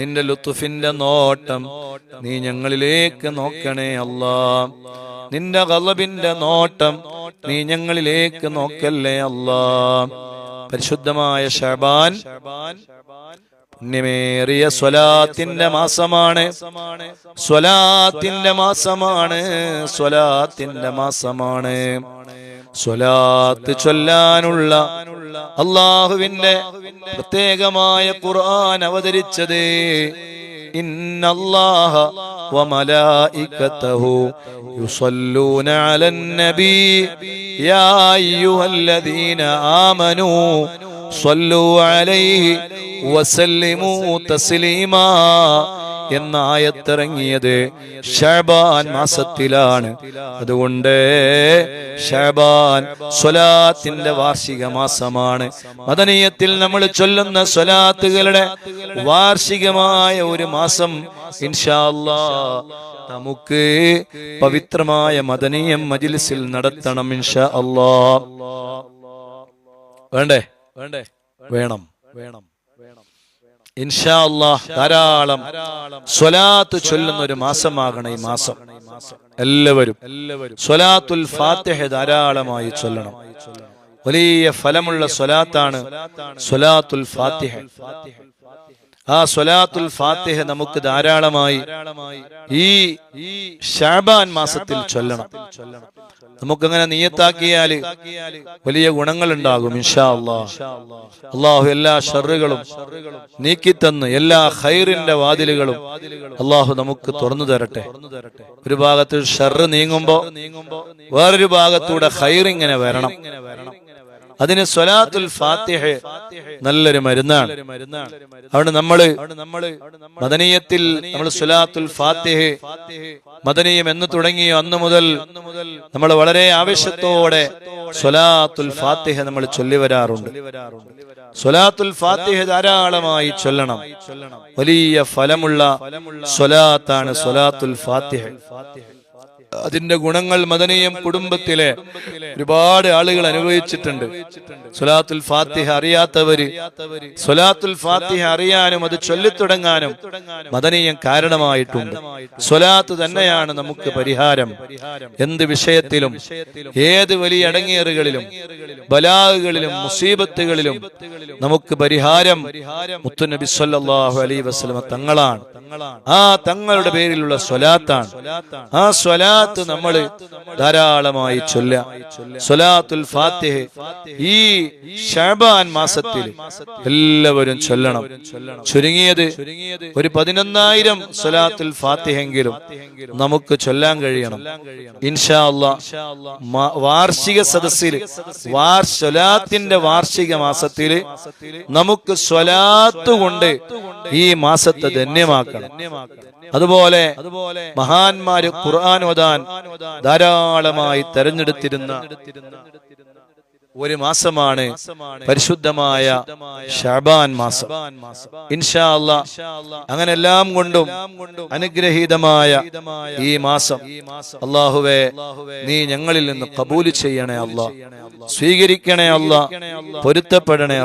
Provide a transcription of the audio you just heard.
നിന്റെ ലുത്തുഫിന്റെ നോട്ടം നീ ഞങ്ങളിലേക്ക് നോക്കണേ അല്ലാ. നിന്റെ കലബിന്റെ നോട്ടം നീ ഞങ്ങളിലേക്ക് നോക്കല്ലേ അല്ലാ. പരിശുദ്ധമായ ഷബാൻ പുണ്യമേറിയ സ്വലാത്തിന്റെ മാസമാണ്. സ്വലാത്തിന്റെ മാസമാണ്. സ്വലാത്തിന്റെ മാസമാണ്. സ്വലാത്ത് ചൊല്ലാനുള്ള അള്ളാഹുവിന്റെ പ്രത്യേകമായ ഖുർആൻ അവതരിച്ചത് ഇന്നല്ലാഹ وملائكته يصلون على النبي يا أيها الذين آمنوا صلوا عليه وسلموا تسليما എന്ന ആയത്തിറങ്ങിയത് ഷാബാൻ മാസത്തിലാണ്. അതുകൊണ്ട് ഷാബാൻ സ്വലാത്തിന്റെ വാർഷിക മാസമാണ്. മദനീയത്തിൽ നമ്മൾ ചൊല്ലുന്ന സ്വലാത്തുകളുടെ വാർഷികമായ ഒരു മാസം ഇൻഷാ അല്ലാ നമുക്ക് പവിത്രമായ മദനീയം മജിലിസിൽ നടത്തണം ഇൻഷാ അല്ലാ. വേണ്ടേ? വേണ്ടേ വേണം വേണം. വേണം. ഇൻഷാ ധാരാളം സ്വലാത്ത് ചൊല്ലുന്ന ഒരു മാസമാകണം ഈ മാസം. എല്ലാവരും എല്ലാവരും. സ്വലാത്തുൽ ഫാത്തിഹ ധാരാളമായി ചൊല്ലണം. വലിയ ഫലമുള്ള സ്വലാത്താണ് സ്വലാത്തുൽ ഫാത്തിഹ. ആ സ്വലാത്തുൽ ഫാത്തിഹ നമുക്ക് ധാരാളമായി ഈ ഷാബാൻ മാസത്തിൽ ചൊല്ലണം. നമുക്കങ്ങനെ നീയത്താക്കിയാൽ വലിയ ഗുണങ്ങൾ ഉണ്ടാകും ഇൻഷാ അള്ളാഹ് അള്ളാഹു എല്ലാ ഷറുകളും നീക്കിത്തന്ന് എല്ലാ ഹൈറിന്റെ വാതിലുകളും അള്ളാഹു നമുക്ക് തുറന്നു തരട്ടെ. ഒരു ഭാഗത്ത് ഷർ നീങ്ങുമ്പോ വേറൊരു ഭാഗത്തൂടെ ഹൈറിങ്ങനെ വരണം. അതിന് സ്വലാത്തുൽ ഫാത്തിഹ നല്ലൊരു മരുന്നാണ്. അവിടെ നമ്മൾ മദനീയത്തിൽ നമ്മൾ സ്വലാത്തുൽ ഫാത്തിഹ മദനീയം എന്ന് തുടങ്ങി അന്ന് മുതൽ നമ്മൾ വളരെ ആവശ്യത്തോടെ സ്വലാത്തുൽ ഫാത്തിഹ നമ്മൾ ചൊല്ലി വരാറുണ്ട്. സ്വലാത്തുൽ ഫാത്തിഹ ധാരാളമായി ചൊല്ലണം. വലിയ ഫലമുള്ള സ്വലാത്താണ് സ്വലാത്തുൽ ഫാത്തിഹ. അതിന്റെ ഗുണങ്ങൾ മദനീയം കുടുംബത്തിലെ ഒരുപാട് ആളുകൾ അനുഭവിച്ചിട്ടുണ്ട്. സുലാത്തുൽ ഫാത്തിഹ അറിയാത്തവര് സുലാത്തുൽ ഫാത്തിഹ അറിയാനും അത് ചൊല്ലിത്തുടങ്ങാനും മദനീയം കാരണമായിട്ടുണ്ട്. സ്വലാത്ത് തന്നെയാണ് നമുക്ക് പരിഹാരം. എന്ത് വിഷയത്തിലും ഏത് വലിയ അടങ്ങേറുകളിലും ബലാഹുകളിലും മുസീബത്തുകളിലും നമുക്ക് പരിഹാരം മുത്തുനബി സല്ലാഹു അലൈ വസ്ലമ തങ്ങളാണ്. ആ തങ്ങളുടെ പേരിലുള്ള സ്വലാത്താണ്. ആ സ്വലാത്ത് നമ്മൾ ധാരാളമായി ചൊല്ല സ്വലാത്തുൽ ഫാത്തിഹ് ഈ ഷാബാൻ മാസത്തിൽ എല്ലാവരും ചൊല്ലണം. ചുരുങ്ങിയത് ഒരു പതിനൊന്നായിരം സ്വലാത്തുൽ ഫാത്തിഹെങ്കിലും നമുക്ക് ചൊല്ലാൻ കഴിയണം. ഇൻഷാ വാർഷിക സദസ്സിൽ വാർ സ്വലാത്തിന്റെ വാർഷിക മാസത്തിൽ നമുക്ക് സ്വലാത്ത് കൊണ്ട് ഈ മാസത്തെ ധന്യമാക്കണം. അതുപോലെ മഹാന്മാര് ഖുർആൻ ഓതാൻ ധാരാളമായി തെരഞ്ഞെടുത്തിരുന്ന ഒരു മാസമാണ് പരിശുദ്ധമായ ഷാബാൻ മാസം. ഇൻഷാ അല്ലാ അങ്ങനെ എല്ലാം കൊണ്ടും അനുഗ്രഹീതമായ ഈ മാസം. അള്ളാഹുവെ നീ ഞങ്ങളിൽ നിന്ന് കബൂൽ ചെയ്യണേ അല്ല സ്വീകരിക്കണേ അല്ല പൊരുത്തപ്പെടണേ.